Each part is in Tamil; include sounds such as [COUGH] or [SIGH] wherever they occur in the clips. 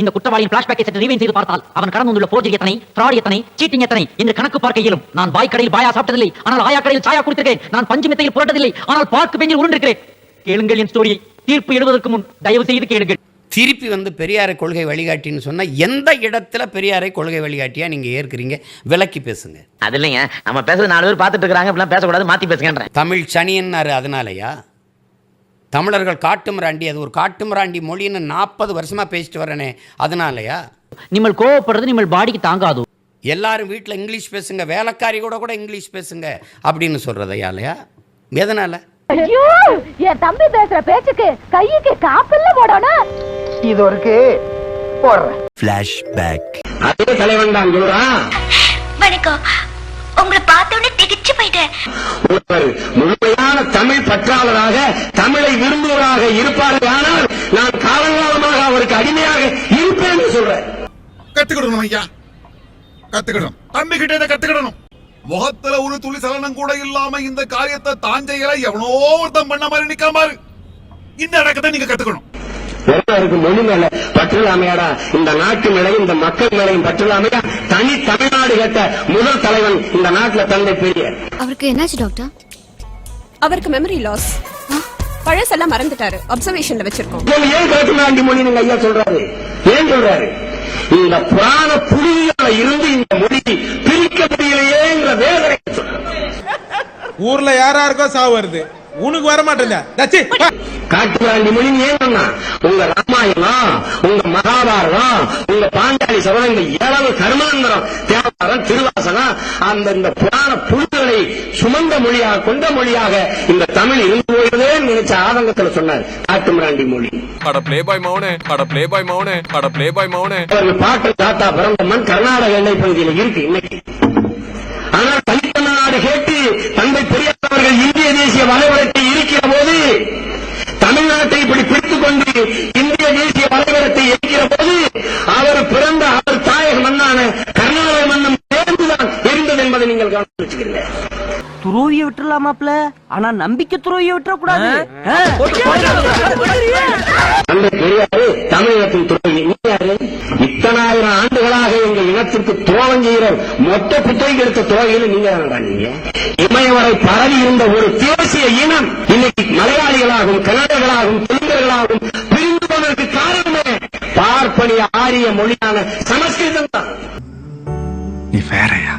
இந்த குற்றவாளியின் பிளாஷ்பேக்கை சற்று ரீவைன் செய்து பார்த்தால் அவன் கடந்து வந்துள்ள போர்ஜரி எத்தனை ஃப்ராட் எத்தனை சீட்டிங் எத்தனை என்று கணக்கு பார்க்க இயலும். நான் வாய்க்கடையில் பாயா சாப்பிட்டதில்லை ஆனால் ஆயா கடையில் சாயா குடித்திருக்கேன் நான் பஞ்சு மெத்தையில் புரட்டதில்லை ஆனால் பார்க்கு பெஞ்சில் உருண்டிருக்கிறேன். கேளுங்கள் என் ஸ்டோரியை தீர்ப்பு எழுவதற்கு முன் தயவு செய்து கேளுங்கள். திருப்பி வந்து பெரியாரை கொள்கை வழிகாட்டின்னு சொன்னா எந்த இடத்துல பெரியாரை கொள்கை வழிகாட்டியா நீங்க ஏற்கிறீங்க? விலக்கி பேசுங்க. அது இல்லைங்க. நம்ம பேசுறது நாலு பேர் பார்த்துட்டு இருக்காங்க இப்படிலாம் பேசக்கூடாது மாத்தி பேசுங்கன்றேன். தமிழ் சனியன்னாரு அதனாலயா? தமிழர்கள் காட்டுமிராண்டி அது ஒரு காட்டுமிராண்டி மொழின்னு நாற்பது வருஷமா பேசிட்டு வரனே அதனாலயா நீங்கள் கோவப்படுறது நீங்கள் பாடிக்கு தாங்காது. எல்லாரும் வீட்டில் இங்கிலீஷ் பேசுங்க வேலைக்காரி கூட கூட இங்கிலீஷ் பேசுங்க அப்படின்னு சொல்றதையாலயா எதனால? ஐயோ என் தம்பி பேசுற பேச்சுக்கு கையுக்கு காப்பில்ல போடணும். இது ஒருக்கு போடுறேன். அதே தலைவன் தான் சொல்றான் வணக்கம். உங்களை பார்த்தோன்னே திகைச்சு போயிட்டேன். முழுமையான தமிழ் பற்றாளராக தமிழை விரும்புவராக இருப்பார்கள். ஆனால் நான் காலங்காலமாக அவருக்கு அடிமையாக இருப்பேன் என்று சொல்றேன். கத்துக்கிடணும் ஐயா. கத்துக்கிடணும். தம்பி கிட்ட இதை கத்துக்கிடணும். முகத்துல ஒரு துளி சலனம் கூட இல்லாம இந்த காரியத்தை தான் செய்யல. எவனோ ஒருத்தன் பண்ண மாதிரி நிக்காம பாரு. இந்த அடக்கத்தை நீங்க கத்துக்கணும். ஒருவருக்கு மொழி மேல பற்றில்லாமையாடா இந்த நாட்டு மேலையும் இந்த மக்கள் மேலையும் பற்றில்லாமையா தனி தமிழ்நாடு கேட்ட முதல் தலைவன் இந்த நாட்டுல தந்தை பெரியார். அவருக்கு என்னாச்சு டாக்டர்? அவருக்கு மெமரி லாஸ் பழசெல்லாம் மறந்துட்டாரு. அப்சர்வேஷன்ல வச்சிருக்கோம். ஏன் காட்டுமிராண்டி மொழி நீங்க ஐயா சொல்றாரு? ஏன் சொல்றாரு? இந்த புராண புலிகளை இருந்து இந்த மொழி பிரிக்க முடியலையேங்கிற வேதனை. ஊர்ல யாராருக்கோ சாவு வருது. உனக்கு வர மாட்டேன் காட்டுமிராண்டி மொழி ஏன் சொன்னா? உங்க ராமாயணம் உங்க மகாபாரதம் உங்க பாஞ்சாலி சபதங்கள் எவ்வளவு கர்மாந்தரம் தேவாரம் திருவாசகம் அந்த இந்த புராண புலிகளை சுமந்த மொழியாக கொண்ட மொழியாக இந்த தமிழ் இருந்து போகிறதே நினைச்ச ஆதங்கத்துல சொன்னார் காட்டுமிராண்டி மொழி. அட பிளே பாய் மௌனே அட பிளே பாய் மௌனே அட பிளே பாய் மௌனே. அவர்கள் பாட்டு தாத்தா பிறந்த மண் கர்நாடக எல்லைப் பகுதியில் இருக்கு இன்னைக்கு. ஆனால் தனித்தமிழ்நாடு கேட்டு தந்தை பெரியார் அவர்கள் இந்திய தேசிய வலைவரத்தை இருக்கிற போது தமிழ்நாட்டை இப்படி பிடித்துக் கொண்டு இந்திய தேசிய வலைவரத்தை இருக்கிற போது அவர் பிறந்த அவர் தாயக மண்ணான கர்நாடக மண்ணும் சேர்ந்துதான் இருந்தது என்பதை நீங்கள் கவனித்து வச்சுக்கிறீங்க துரோகிய விட்டுலாமாப்ல ஆனா நம்பிக்கை துரோகிய விட்டுற கூடாது தமிழகத்தின் துறவி இத்தனாயிரம் ஆண்டுகளாக எங்க இனத்திற்கு துரோகம் செய்கிற மொத்த புத்தகம் எடுத்த துரோகிகள் நீங்க இமயவரை பரவி இருந்த ஒரு தேசிய இனம் இன்னைக்கு மலையாளிகளாகவும் கன்னடர்களாகவும் தெலுங்கர்களாகவும் பிரிந்து போனதற்கு காரணமே பார்ப்பனிய ஆரிய மொழியான சமஸ்கிருதம் தான் நீ வேறயா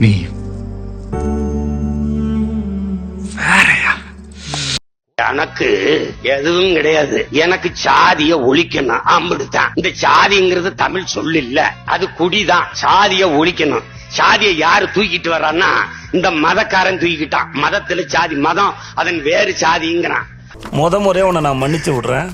நீ எனக்கு எதுவும் கிடையாது. எனக்கு சாதிய ஒழிக்கணும். அம்பிடுதான் இந்த சாதிங்கிறது தமிழ் சொல்லு இல்ல அது குடிதான். சாதிய ஒழிக்கணும். சாதியை யாரு தூக்கிட்டு வர்றான்னா இந்த மதக்காரன் தூக்கிட்டான். மதத்துல சாதி மதம் அதன் வேறு சாதிங்கிறான். முத முறையா உன்னை நான் மன்னிச்சு விடுறேன்.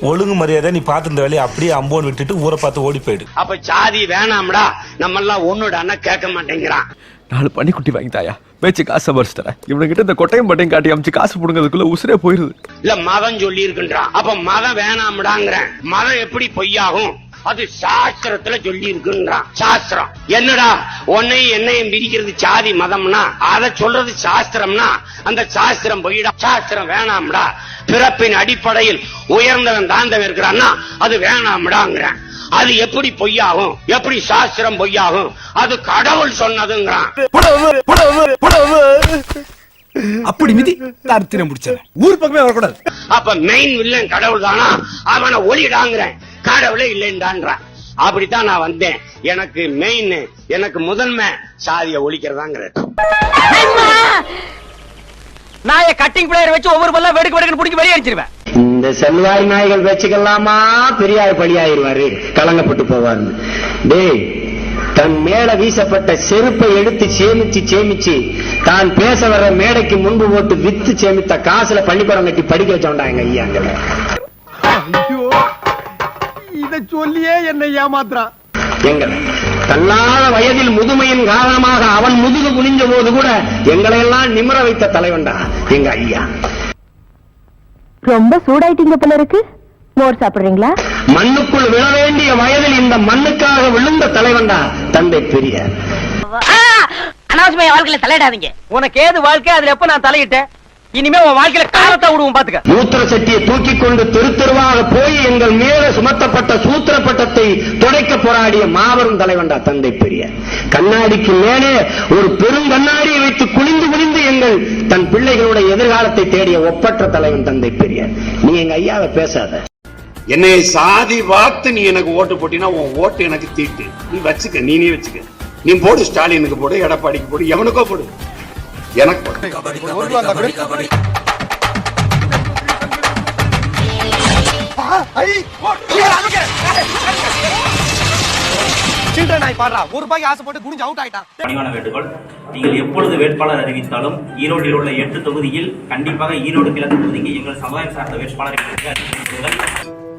ஒழுங்கு மரியாதை நீ பார்த்து இந்த வேலையை அப்படியே அம்போன்னு விட்டுட்டு ஊரை பார்த்து ஓடி போயிடு. அப்ப சாதி வேணாம்டா. நம்ம எல்லாம் ஒண்ணுடான்னா கேட்க மாட்டேங்கிறான். நாலு பன்னிக்குட்டி வாங்கி தாயா வச்சு காசை பறிச்சு தரேன் இவனுக்கிட்ட இந்த கொட்டையும் பட்டையும் காட்டி அமைச்சு காசு புடுங்கிறதுக்குள்ள உசுரே போயிருது. இல்ல மதம் சொல்லி இருக்குன்றான் அப்ப மதம் வேணாம்டாங்கிறேன். மதம் எப்படி பொய்யாகும்? அது சாஸ்திரத்துல சொல்லி இருக்குன்றான் சாஸ்திரம். என்னடா? உன்னையும் என்னையும் பிரிக்கிறது சாதி மதம்னா அதை சொல்றது சாஸ்திரம்னா அந்த சாஸ்திரம் போயிடா? சாஸ்திரம் வேணாம்டா. பிறப்பின் அடிப்படையில் உயர்ந்தவன் தாண்டவன் இருக்கிறான்னா அது வேணாம்டாங்கிறேன். அது எப்படி பொய்யாகும்? எப்படி சாஸ்திரம் பொய்யாகும்? அது கடவுள் சொன்னதுங்கிறான். அப்படி மிதி தருத்திரம் முடிச்சவன். ஊர் பக்கமே வரக்கூடாது. அப்ப மெயின் வில்லன் கடவுள் தானா அவனை ஒளிடாங்கிறேன். கடவுளே இல்லைன்றான்றான். அப்படித்தான் நான் வந்தேன். எனக்கு மெயின் எனக்கு முதன்மை சாதியை ஒழிக்கிறதாங்கிற நாய கட்டிங் பிளேயர் வச்சு ஒவ்வொரு பல்லா வெடுக்கு வெடுக்கு பிடிச்சி வெளியே அடிச்சிருவேன் இந்த செல்வாய் நாய்கள் வச்சுக்கலாமா பெரியார் பலியாயிருவாரு? கலங்கப்பட்டு போவாரு டேய் தன் மேல வீசப்பட்ட செருப்பை எடுத்து சேமிச்சு சேமிச்சு தான் பேச வர்ற மேடைக்கு முன்பு போட்டு வித்து சேமித்த காசுல பள்ளிக்கூடம் கட்டி படிக்க வச்சோண்டா எங்க ஐயாங்கள இத சொல்லியே என்னை ஏமாத்துறான் எங்கள் தள்ளாத வயதில் முதுமையின் காரணமாக அவன் முதுகு குனிஞ்ச போது கூட எங்களை எல்லாம் நிமிர வைத்த தலைவன்டா எங்க ஐயா. ரொம்ப சூடாயிட்டீங்க போல இருக்கு. மோர் சாப்பிடுறீங்களா? மண்ணுக்குள் விழ வேண்டிய வயதில் இந்த மண்ணுக்காக விழுந்த தலைவன்டா தந்தை பெரியார். அனாவசியமா வாழ்க்கையில தலையிடாதீங்க. உனக்கு ஏது வாழ்க்கை அதுல எப்ப நான் தலையிட்டேன்? இனிமே உன் வாழ்க்கையில காலத்தை விடுவோம் பாத்துக்க. மூத்திர சட்டியை தூக்கி கொண்டு தெரு தெருவாக போய் எங்கள் மீது சுமத்தப்பட்ட சூத்திர பட்டத்தை துடைக்க போராடிய மாபெரும் தலைவன்டா தந்தை பெரியார். கண்ணாடிக்கு மேலே ஒரு பெரும் கண்ணாடியை வைத்து குனிந்து எங்கள் தன் பிள்ளைகளுடைய எதிர்காலத்தை தேடிய ஒப்பற்ற தலைவன் தந்தை பெரியார். நீ எங்க ஐயாவை பேசாத. என்னை சாதி பார்த்து நீ எனக்கு ஓட்டு போட்டினா உன் ஓட்டு எனக்கு தீட்டு. நீ வச்சுக்க நீனே வச்சுக்க. நீ போடு ஸ்டாலினுக்கு போடு எடப்பாடிக்கு போடு எவனுக்கோ போடு. எனக்கு போடு பணிவான வேண்டுகோள் நீங்கள் எப்பொழுது வேட்பாளர் அறிவித்தாலும் ஈரோட்டில் உள்ள எட்டு தொகுதியில் கண்டிப்பாக ஈரோடு கிழக்கு தொகுதிக்கு எங்கள் சமுதாயம் சார்ந்த வேட்பாளரை.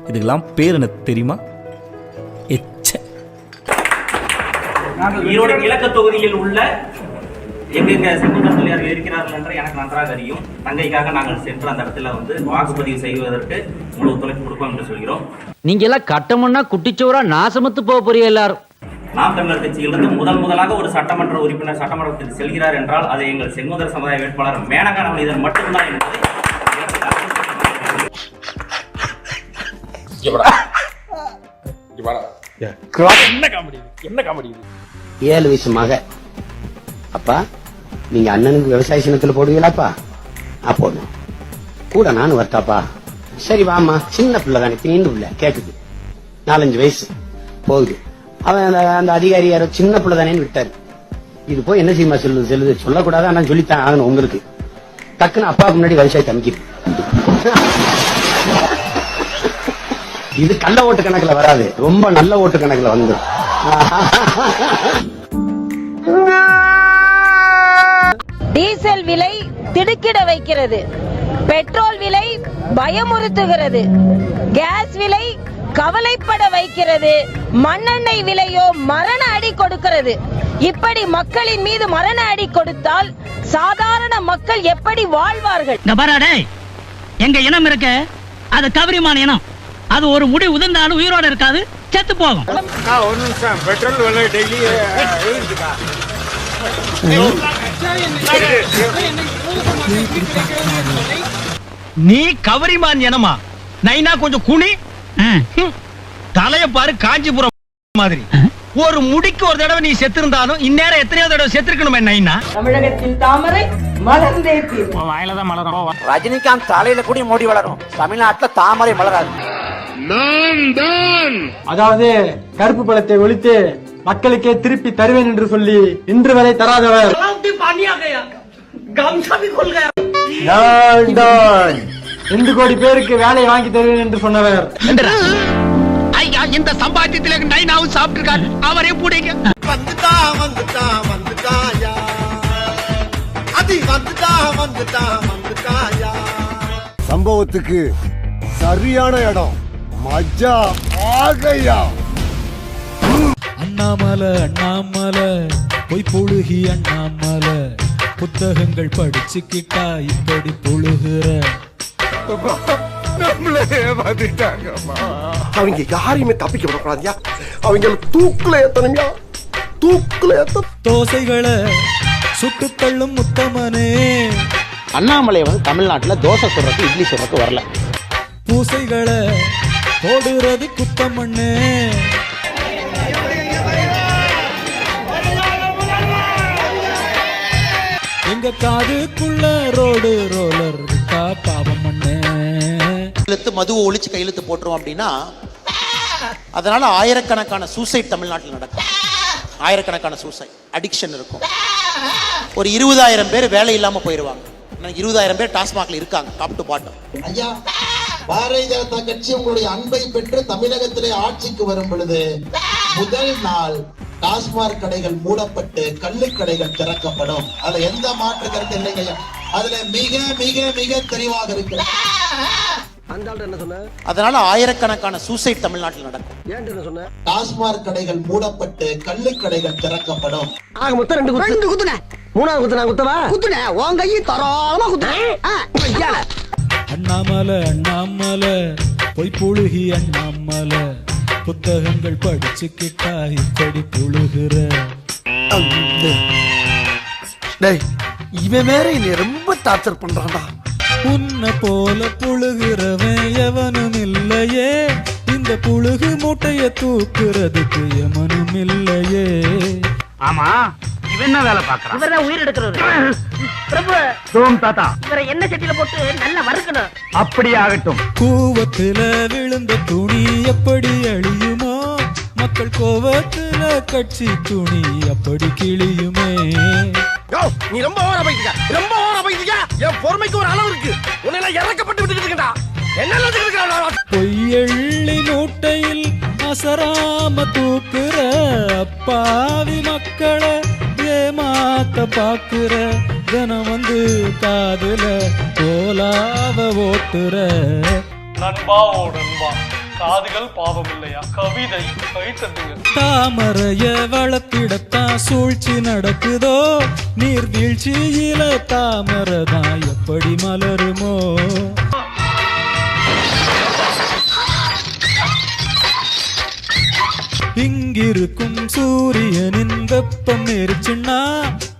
இதுக்கெல்லாம் பேர் என்ன தெரியுமா? எச்ச. ஈரோடு கிழக்கு தொகுதியில் உள்ள எங்க பிள்ளையார் இருக்கிறார்கள் என்று எனக்கு நன்றாக அறியும். தங்கைக்காக நாங்கள் சென்று அந்த இடத்துல வந்து வாக்குப்பதிவு செய்வதற்கு முழு ஒத்துழைப்பு கொடுப்போம் என்று சொல்கிறோம். நீங்க எல்லாம் கட்டமுன்னா குட்டிச்சோரா நாசமத்து போக போறீங்க எல்லாரும். நாம் தமிழர் கட்சியிலிருந்து முதல் முதலாக ஒரு சட்டமன்ற உறுப்பினர் சட்டமன்றத்தில் செல்கிறார் என்றால் அது எங்கள் செங்குந்தர் சமுதாய வேட்பாளர் மேனகா மனிதன் மட்டும்தான் என்பதை ஏழு வயசு மக. அப்பா நீங்க அண்ணனுக்கு விவசாய சின்னத்துல போடுவீங்களாப்பா? போடணும் கூட நானும் வரட்டாப்பா. சரி வாம்மா. சின்ன பிள்ளை தானே தீண்டு பிள்ளை கேக்குது. நாலஞ்சு வயசு. போகுது. அவன் அந்த அந்த அதிகாரி யாரோ சின்ன பிள்ளை தானேன்னு விட்டாரு. இது போய் என்ன செய்யுமா சொல்லுது சொல்லுது சொல்லக்கூடாது? ஆனா சொல்லித்தான் ஆகணும் உங்களுக்கு. டக்குன்னு அப்பாவுக்கு முன்னாடி விவசாயத்தை அமைக்கிது இது கள்ள ஓட்டு கணக்குல வராது. ரொம்ப நல்ல ஓட்டு கணக்குல வந்துடும் டீசல் விலை திடுக்கிட வைக்கிறது. பெட்ரோல் விலை பயமுறுத்துகிறது. கேஸ் விலை கவலைப்பட வைக்கிறது. மண்ணெண்ணெய் விலையோ மரண அடி கொடுக்கிறது. இப்படி மக்களின் மீது மரண அடி கொடுத்தால் சாதாரண மக்கள் எப்படி வாழ்வார்கள்? எங்க இனம் இருக்க. அது கவரிமான இனம். அது ஒரு முடி உதிர்ந்தாலும் உயிரோட இருக்காது செத்து போகும். நீ கவரிமான் இனமா? நைனா கொஞ்சம் குனி? பாரு காஞ்சிபுரம் மாதிரி. ஒரு முடிக்கு ஒரு தடவை நீ செத்திருந்தாலும் இந்நேரம் எத்தனையோ தடவை செத்துருக்கணுமே நைனா? தமிழகத்தில் தாமரை மலர்ந்தே வாயில மலரும். ரஜினிகாந்த் தலையில கூடி மூடி வளரும். தமிழ்நாட்டுல தாமரை மலராது. அதாவது கருப்பு பழத்தை ஒழித்து மக்களுக்கே திருப்பி தருவேன் என்று சொல்லி இன்று வரை தராதவர். நான் தான். ரெண்டு கோடி பேருக்கு வேலை வாங்கி தருவேன் என்று சொன்னவர். இந்த சம்பாத்தியத்துல நைனாவும் சாப்பிட்டிருக்காரு. அவரே பிடிங்க வந்துட்டா வந்துட்டா வந்துட்டாயா அது வந்துட்டா வந்துட்டா வந்துட்டாயா சம்பவத்துக்கு சரியான இடம். மஜா ஆகையா. அண்ணாமலை அண்ணாமலை பொய் புழுகி அண்ணாமலை. புத்தகங்கள் படிச்சுக்கிட்டா இப்படி புழுகுற. நம்மளே வந்துட்டாங்கம்மா. அவங்க யாரையுமே தப்பிக்க விடக்கூடாதியா? அவங்க தூக்குல ஏத்தணும்யா. தூக்குல ஏத்த தோசைகளை சுட்டு தள்ளும் முத்தமனே அண்ணாமலை வந்து தமிழ்நாட்டுல தோசை சுடுறதுக்கு இட்லி சுடுறதுக்கு வரல. பூசைகளை போடுறது குத்தமண்ணே எங்க காதுக்குள்ள ரோடு ரோலர் பாவம். கையெழுத்து மதுவை ஒழிச்சு கையெழுத்து போட்டுரும் அப்படின்னா அதனால ஆயிரக்கணக்கான சூசைட் தமிழ்நாட்டில் நடக்கும். ஆயிரக்கணக்கான சூசைட் அடிக்ஷன் இருக்கும். ஒரு இருபதாயிரம் பேர் வேலை இல்லாம போயிடுவாங்க இருபதாயிரம் பேர் டாஸ்மாக்ல இருக்காங்க டாப் டு பாட்டம் ஐயா பாரதிய ஜனதா கட்சி உங்களுடைய அன்பை பெற்று தமிழகத்திலே ஆட்சிக்கு வரும் பொழுது முதல் நாள் டாஸ்மாக் கடைகள் மூடப்பட்டு கள்ளு கடைகள் திறக்கப்படும். அதுல எந்த மாற்று கருத்து இல்லைங்க அதுல மிக மிக மிக தெளிவாக இருக்கு அதனால ஆயிரக்கணக்கான சூசைட் தமிழ்நாட்டில் நடக்கும். டாஸ்மாக் கடைகள் மூடப்பட்டு கள்ளு கடைகள் திறக்கப்படும். ஆக மொத்தம் ரெண்டு குத்து. ரெண்டு குத்துன. மூணாவது குத்துனா குத்தவா? குத்துன. உன் கையை தரோளமா குத்துன. அண்ணாமலை அண்ணாமலை பொய் புழுகி அண்ணாமலை. புத்தகங்கள் படிச்சுக்கிட்டா இப்படி புழுகுற. டேய் இவன் வேற என்னை ரொம்ப டார்ச்சர் பண்றான்டா. உன்னை போல புழுகிறவன் எவனும் இல்லையே. இந்த புழுகு மூட்டைய தூக்குறதுக்கு எவனும் இல்லையே. ஆமா இவன் என்ன வேலை பாக்குறான் இவர்தான் உயிர் எடுக்கிறவர். பிரபு சோம் தாத்தா. இவரை என்ன சட்டியில போட்டு நல்லா வறுக்கணும். அப்படி ஆகட்டும் கூவத்துல விழுந்த துணி எப்படி அழியுமோ? மக்கள் கோவத்துல கட்சி துணி அப்படி கிழியுமே. நீ ரொம்ப ஓர போயிட்டு ரொம்ப ஓர போயிட்டு என் பொறுமைக்கு ஒரு அளவு இருக்கு. உன்னை இறக்கப்பட்டு விட்டுட்டு இருக்கா என்ன பொய்யள்ளி மூட்டையில் அசராம தூக்குற அப்பாவி மக்களை ஏமாத்த பாக்குற தினம் வந்து காதுல கோலாவ ஓட்டுற. நண்பா ஓ நண்பா. காதுகள் பாவம் இல்லையா கவிதை கை தந்துங்க தாமரைய வளர்த்திடத்தான் சூழ்ச்சி நடக்குதோ? நீர்வீழ்ச்சியில தாமரை தான் எப்படி மலருமோ? இங்கிருக்கும் சூரியனின் வெப்பம் எரிச்சுன்னா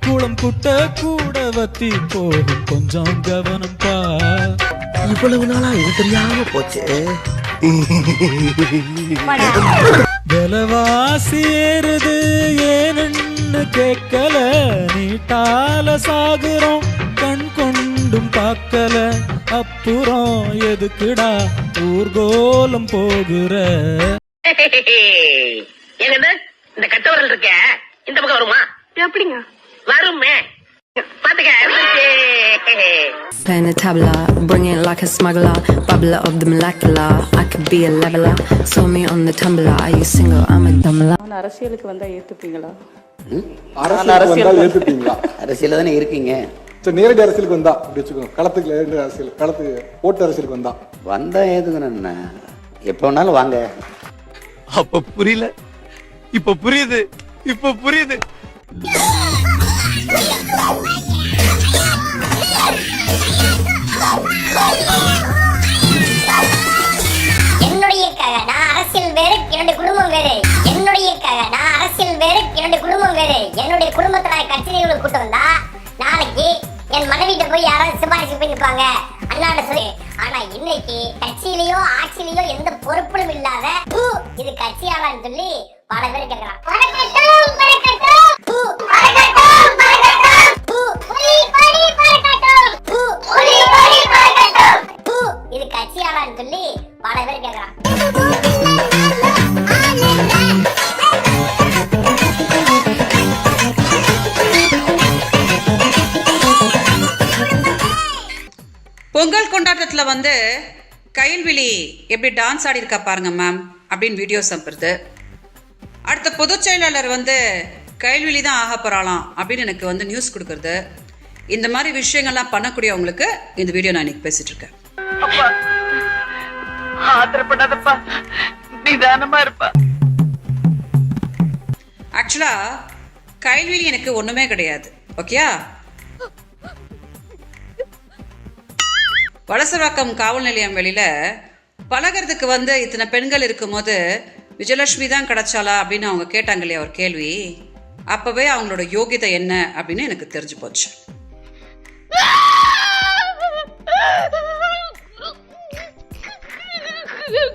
குளம் குட்ட கூட வத்தி போகும். கொஞ்சம் கவனம் பா. இவ்வளவு நாளா இது தெரியாம போச்சு. விலவாசி ஏறுது ஏன்னு கேட்கல. நீட்டால சாகுறோம் கண் கொண்டும் பார்க்கல. அப்புறம் எதுக்குடா ஊர்கோலம் போகுற? என்னது? இந்த கட்டவரல் இருக்க. இந்த பக்கம் வருமா? எப்படிங்க? வருமே. Playing the tabla, bring it like a smuggler. Bubbler of the molecular. I could be a leveler. Saw me on the tumbler. Are you single? I'm a dumbler. அரசியலுக்கு வந்தா ஏத்துப்பீங்களா அரசியல் தானே இருக்கீங்க நேரடி அரசியலுக்கு வந்தா அப்படி வச்சுக்கோங்க களத்துக்கு நேரடி அரசியல் களத்துக்கு ஓட்டு அரசியலுக்கு வந்தா வந்தா ஏதுங்கண்ணா எப்போ வேணாலும் வாங்க அப்ப புரியல இப்ப புரியுது இப்ப புரியுது என்னுடைய நான் அரசியல் வேறு என்னுடைய குடும்பம் வேறு. என்னுடைய நான் அரசியல் வேறு என்னுடைய குடும்பம் வேறு. என்னுடைய குடும்பத்துல கட்சிகளை கூட்டு வந்தா நாளைக்கு என் மனைவிட்ட போய் யாராவது சிபாரிசு போய் நிற்பாங்க. அண்ணாண்ட சொல்லி. ஆனா இன்னைக்கு கட்சியிலயோ ஆட்சியிலயோ எந்த பொறுப்பும் இல்லாத இது கட்சியாளான்னு சொல்லி பல பேர் கேட்கறான் கொண்டாட்டத்துல வந்து கைல்விழி எப்படி டான்ஸ் ஆடி இருக்கா பாருங்க மேம் அப்படின்னு வீடியோஸ் அனுப்புறது அடுத்த பொதுச் செயலாளர் வந்து கைல்விழி தான் ஆக போறாளாம் அப்படின்னு எனக்கு வந்து நியூஸ் கொடுக்கறது. இந்த மாதிரி விஷயங்கள்லாம் பண்ணக்கூடியவங்களுக்கு இந்த வீடியோ நான் இன்னைக்கு பேசிட்டு இருக்கேன். ஆத்திரப்படாதப்பா. நிதானமா இருப்பா. ஆக்சுவலா கைல்விழி எனக்கு ஒண்ணுமே கிடையாது. ஓகேயா வலசவாக்கம் காவல் நிலையம் வெளியில் பழகிறதுக்கு வந்து இத்தனை பெண்கள் இருக்கும்போது விஜயலட்சுமி தான் கிடைச்சாளா? அப்படின்னு அவங்க கேட்டாங்க இல்லையா ஒரு கேள்வி. அப்போவே அவங்களோட யோகிதை என்ன அப்படின்னு எனக்கு தெரிஞ்சு போச்சு. [LAUGHS]